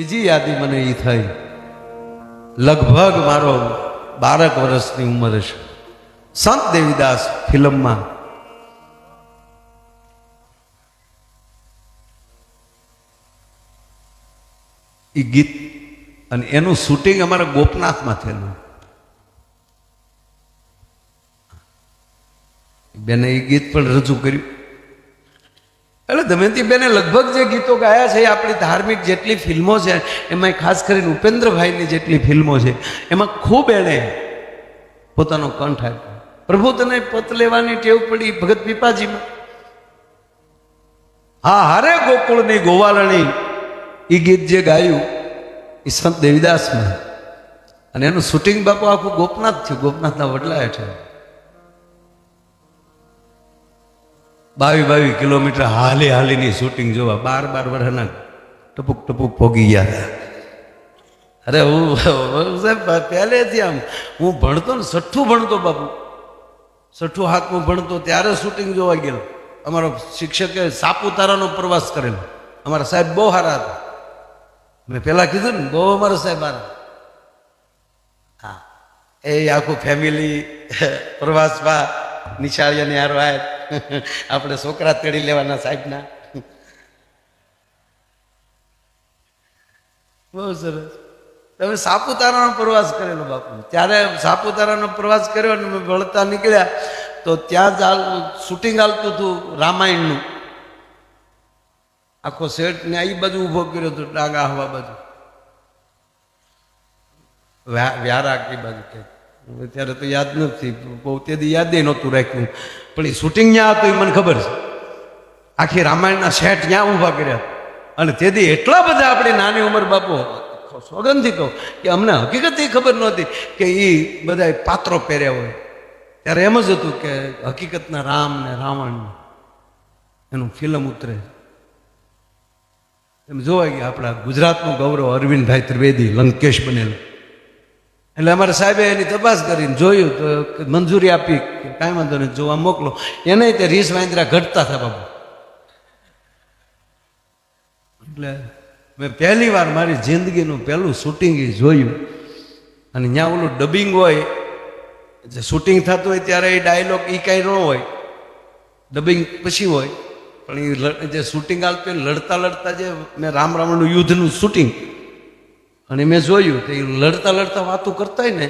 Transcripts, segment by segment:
બીજી યાદી મને એ થઈ. લગભગ મારો બારક વર્ષની ઉંમર છે સંત દેવીદાસ ફિલ્મમાં એ ગીત અને એનું શૂટિંગ અમારા ગોપનાથમાં થયેલું. બેને એ ગીત પણ રજૂ કર્યું. એટલે દમયંતીબેને લગભગ જે ગીતો ગાયા છે, એ આપણી ધાર્મિક જેટલી ફિલ્મો છે એમાં ખાસ કરીને ઉપેન્દ્રભાઈની જેટલી ફિલ્મો છે, એમાં ખૂબ એણે પોતાનો કંઠ આપ્યો. પ્રભુ, તને પત લેવાની ટેવ પડી ભગત પીપાજીમાં? હા, હારે ગોકુળની ગોવાલણી એ ગીત જે ગાયું એ સંત દેવીદાસમાં. અને એનું શૂટિંગ બાપુ આખું ગોપનાથ થયું, ગોપનાથના વડલા હેઠળ. બાવી બાવી કિલોમીટર હાલી હાલીની શૂટિંગ જોવા. બાર બાર વર્ષના ટપુક ટપુક ભોગી ગયા. અરે હું સાહેબ પહેલેથી આમ, હું ભણતો ને સઠ્ઠું ભણતો બાપુ. સઠ્ઠું હાથમાં ભણતો ત્યારે શૂટિંગ જોવા ગયેલો અમારો શિક્ષકે સાપુતારાનો પ્રવાસ કરેલો. અમારા સાહેબ બહુ સારા હતા. મેં પહેલાં કીધું ને, બહુ અમારા સાહેબ સારા. હા. એ આખું ફેમિલી પ્રવાસમાં નિશાળિયાની હારો આય આપણે છોકરા તેડી લેવાના સાહેબના. બહુ સરસ. તમે સાપુતારાનો પ્રવાસ કરેલો બાપુ. ત્યારે સાપુતારાનો પ્રવાસ કર્યો અને વળતા નીકળ્યા, તો ત્યાં જ શૂટિંગ આવતું હતું રામાયણનું. આખો સેટ ને આ બાજુ ઊભો કર્યો હતો ડાંગા હવા બાજુ. વ્યા- વ્યારાગ એ બાજુ કે. ત્યારે તો યાદ નથી. તેથી યાદ નહોતું રાખ્યું. પણ એ શૂટિંગ ત્યાં હતું એ મને ખબર છે. આખી રામાયણના સેટ ત્યાં ઊભા કર્યા. અને તેથી એટલા બધા આપણી નાની ઉંમર બાપુ, સોગંદથી કહું કે અમને હકીકત એ ખબર નહોતી કે એ બધા પાત્રો પહેર્યા હોય. ત્યારે એમ જ હતું કે હકીકતના રામ ને રાવણ એનું ફિલ્મ ઉતરે. એમ જોવાય ગયા આપણા ગુજરાતનું ગૌરવ અરવિંદભાઈ ત્રિવેદી, લંકેશ બનેલું. એટલે અમારા સાહેબે એની તપાસ કરીને જોયું તો મંજૂરી આપી કાંઈ વાંધો નહીં, જોવા મોકલો. એને તે રીસ વાંદરા ઘટતા હતા બાબુ એટલે મેં પહેલી વાર મારી જિંદગીનું પહેલું શૂટિંગ જોયું. અને ત્યાં ઓલું ડબિંગ હોય, જે શૂટિંગ થતું હોય ત્યારે એ ડાયલોગ એ કાંઈ ન હોય. ડબિંગ પછી હોય. પણ એ જે શૂટિંગ હોય લડતા લડતા જે મેં રામ રાવણનું યુદ્ધનું શૂટિંગ અને મેં જોયું કે એ લડતા લડતા વાતો કરતા હોય ને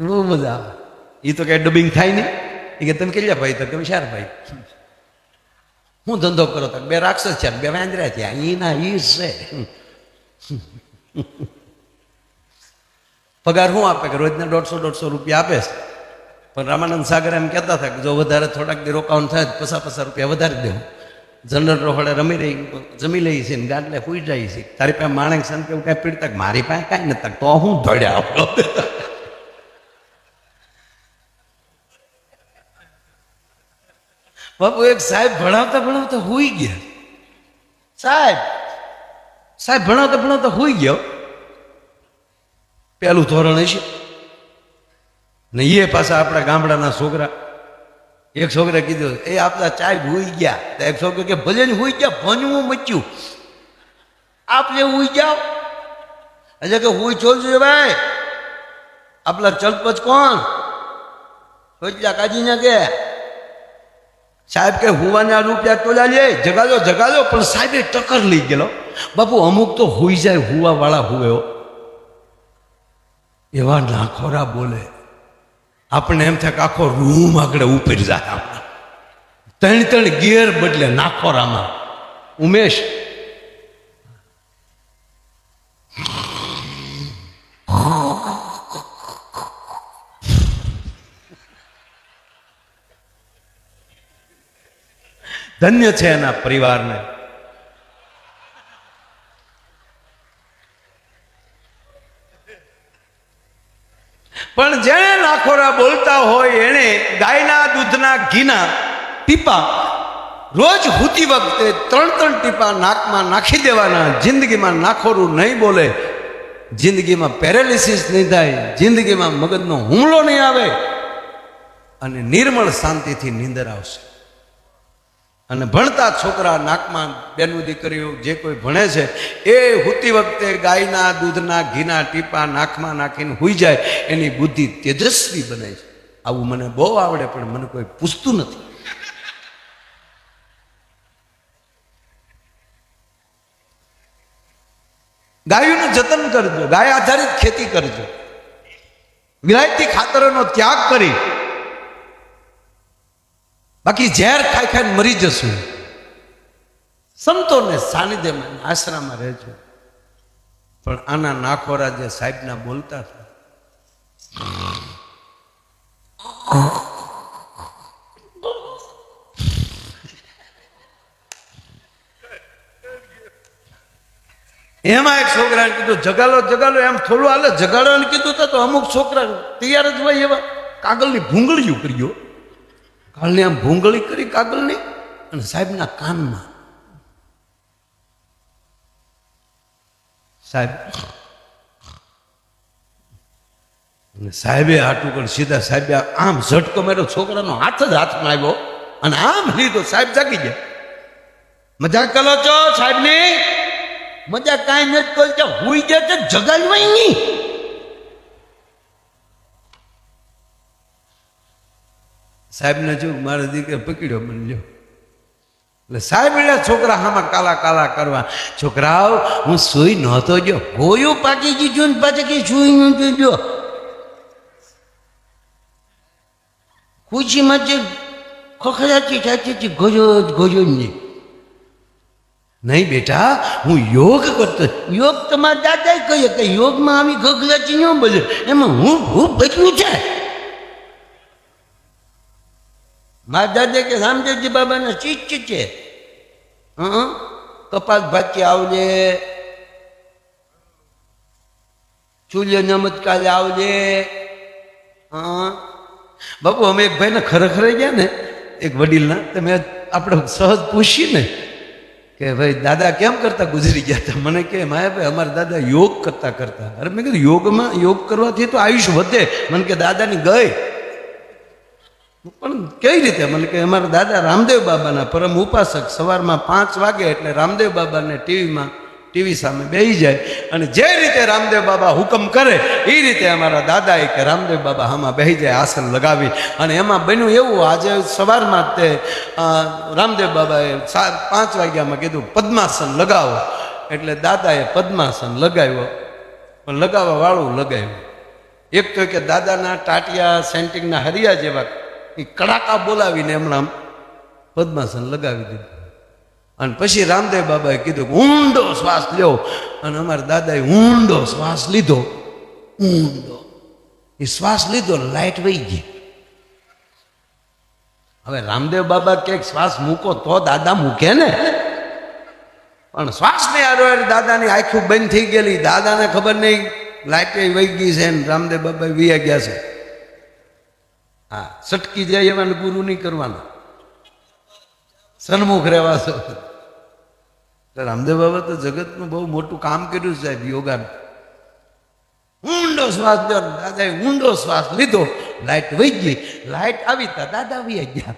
બહુ મજા આવે. એ તો કાંઈ ડબિંગ થાય નહીં. એ કે, તમે કેટલા ભાઈ તો તમે ચાર ભાઈ. હું ધંધો કરો તો બે રાક્ષસ છે બે વાંદરા છે એના ઈ છે. પગાર શું આપે કે રોજના દોઢસો દોઢસો રૂપિયા આપે છે. પણ રામાનંદ સાગર એમ કહેતા હતા કે, જો વધારે થોડાક દે રોકાણ થાય પસા પચાસ રૂપિયા વધારે દેવું. જનરલ રોહડે રમી રહી, જમી લઈ છે ને ગાંટલે પૂઈ જાય છે. તારી પાસે માણેક સંત કેવું કાંઈ પીડતા? મારી પાસે કાંઈ નતા તો હું ધોડ્યા બાપુ, એક સાહેબ ભણાવતા ભણાવતા હોઈ ગયા. સાહેબ સાહેબ ભણાવતા ભણાવતા હોઈ ગયો. પેલું ધોરણ હશે. ને એ પાછા આપણા ગામડાના છોકરા એક છોકરે કીધું, એ આપણા ચાય ભૂઈ ગયા. એક છોકરો કે, ભલે ને હુઈ ગયા, ભણવું મચ્યું. આપને હુઈ જાઓ. એટલે કે, હુઈ છોડજો ભાઈ? આપલા ચલપચ કોણ? સોચલા કાજીને કે. સાહેબ કે, હુવાના રૂપિયા ટોલા લે, જગાડો જગાડો, પણ સાહેબે ટક્કર લઈ ગયેલો. બાપુ, અમુક તો હોઈ જાય હુવા વાળા હુવેઓ એવા નાખોરા બોલે. આપણને એમ થાય કે આખો રૂમ આગળ ઉપર જાય આપણે. ત્રણ ત્રણ ગિયર બદલે નાખોરામાં. ઉમેશ. ધન્ય છે એના પરિવારને. પણ જેણે નાખોરા બોલતા હોય, એણે ગાયના દૂધના ઘીના ટીપા રોજ હુતી વખતે ત્રણ ત્રણ ટીપા નાકમાં નાખી દેવાના. જિંદગીમાં નાખોરું નહીં બોલે. જિંદગીમાં પેરેલિસિસ નહીં થાય. જિંદગીમાં મગજનો હુમલો નહીં આવે. અને નિર્મળ શાંતિથી નીંદર આવશે. અને ભણતા છોકરા નાકમાં બેનું દીકરીઓ જે કોઈ ભણે છે, એ હુતી વખતે ગાયના, દૂધના, ઘીના ટીપા નાકમાં નાખીને હુઈ જાય, એની બુદ્ધિ તેજસ્વી બને છે. આવું મને બહુ આવડે, પણ મને કોઈ પૂછતું નથી. ગાયોનું જતન કરજો, ગાય આધારિત ખેતી કરજો. વિલાયતી ખાતરોનો ત્યાગ કરી બાકી ઝેર ખાઈ ખાઈને મરી જશું. સંતોને સાનિધ્યમાં આશ્રમમાં રહેજો. પણ આના નાખોરા જે સાહેબના બોલતા હતા. એમાં એક છોકરાને કીધું, જગાલો જગાલો. એમ થોડું હાલે જગાડવાનું કીધું તો અમુક છોકરા તૈયાર જ હોય એવા કાગળની ભૂંગળીઓ કર્યો. કાલની આમ ભૂંગળી કરી કાગળની અને સાહેબના કાનમાં. સાહેબ, અને સાહેબે હાટું કરી સીધા સાહેબે આમ ઝટકો માર્યો, છોકરાનો હાથ જ હાથમાં આવ્યો અને આમ લીધો, સાહેબ જાગી ગયા. મજાક કરો છો સાહેબની? મજા કાંઈ નથી કરતા, હુઈ જાય જગાડવાય નહીં સાહેબને જો મારા દીકરા પકડ્યો મને લ્યો. એટલે સાહેબ એટલે છોકરા આમાં કાલા કાલા કરવા. છોકરાઓ, હું સુઈ નહોતો જો ગોયું પાકી ગયું ને પાછી કે સુઈ નહોતું જો ખુશીમાં જે ખખડાતી થતી ગોજો જ ગોજો જ નહીં. નહીં બેટા, હું યોગ કરતો. યોગ તમારા દાદાએ કહીએ કે યોગમાં આવી ગગલાચી ન બોલે. એમાં હું હું બચ્યું છે? મારા દાદા કે, રામદેવજી બાબાના શિષ્ય છે. હં કપાસ ભાતી આવજે. સૂર્ય નમત્કાર આવજે. હં. બાપુ, અમે એક ભાઈને ખરેખર ગયા ને, એક વડીલના, તમે આપણે સહજ પૂછીએ ને કે, ભાઈ, દાદા કેમ કરતા ગુજરી ગયા હતા? મને કે, માયા ભાઈ, અમારા દાદા યોગ કરતા કરતા. અરે મેં કીધું, યોગમાં, યોગ કરવાથી તો આયુષ્ય વધે. મને કે, દાદાની ગઈ. પણ કઈ રીતે? મને કે અમારા દાદા રામદેવ બાબાના પરમ ઉપાસક સવારમાં પાંચ વાગે એટલે રામદેવ બાબાને ટીવીમાં, ટીવી સામે બેસી જાય અને જે રીતે રામદેવ બાબા હુકમ કરે, એ રીતે અમારા દાદાએ કે રામદેવ બાબા આમાં બેસી જાય, આસન લગાવી. અને એમાં બન્યું એવું, આજે સવારમાં તે રામદેવ બાબાએ પાંચ વાગ્યામાં કીધું, પદ્માસન લગાવો. એટલે દાદાએ પદ્માસન લગાવ્યો. પણ લગાવવા વાળું લગાવ્યું. એક તો કે દાદાના ટાટિયા, સેન્ટિંગના હરિયા જેવા એ કડાકા બોલાવીને એમણે પદ્માસન લગાવી દીધું. અને પછી રામદેવ બાબાએ કીધું ઊંડો શ્વાસ લ્યો. અને અમારા દાદાએ ઊંડો શ્વાસ લીધો. ઊંડો. એ શ્વાસ લીધો લાઈટ વહી ગઈ. હવે રામદેવ બાબા કે શ્વાસ મૂકો તો દાદા મૂકે ને. પણ શ્વાસ ને આરો દાદાની આખું બંધ થઈ ગયેલી. દાદાને ખબર નહીં, લાઈટે વહી ગઈ છે રામદેવ બાબા વિયા ગયા છે. હા, સટકી જાય એવા ગુરુ નહીં કરવાના. સન્મુખ રહેવા છો રામદેવ બાબા તો જગતનું બહુ મોટું કામ કર્યું સાહેબ, યોગાનું. ઊંડો શ્વાસ લ્યો દાદાએ ઊંડો શ્વાસ લીધો. લાઈટ વહી ગઈ. લાઈટ આવી તા, દાદા આવી ગયા.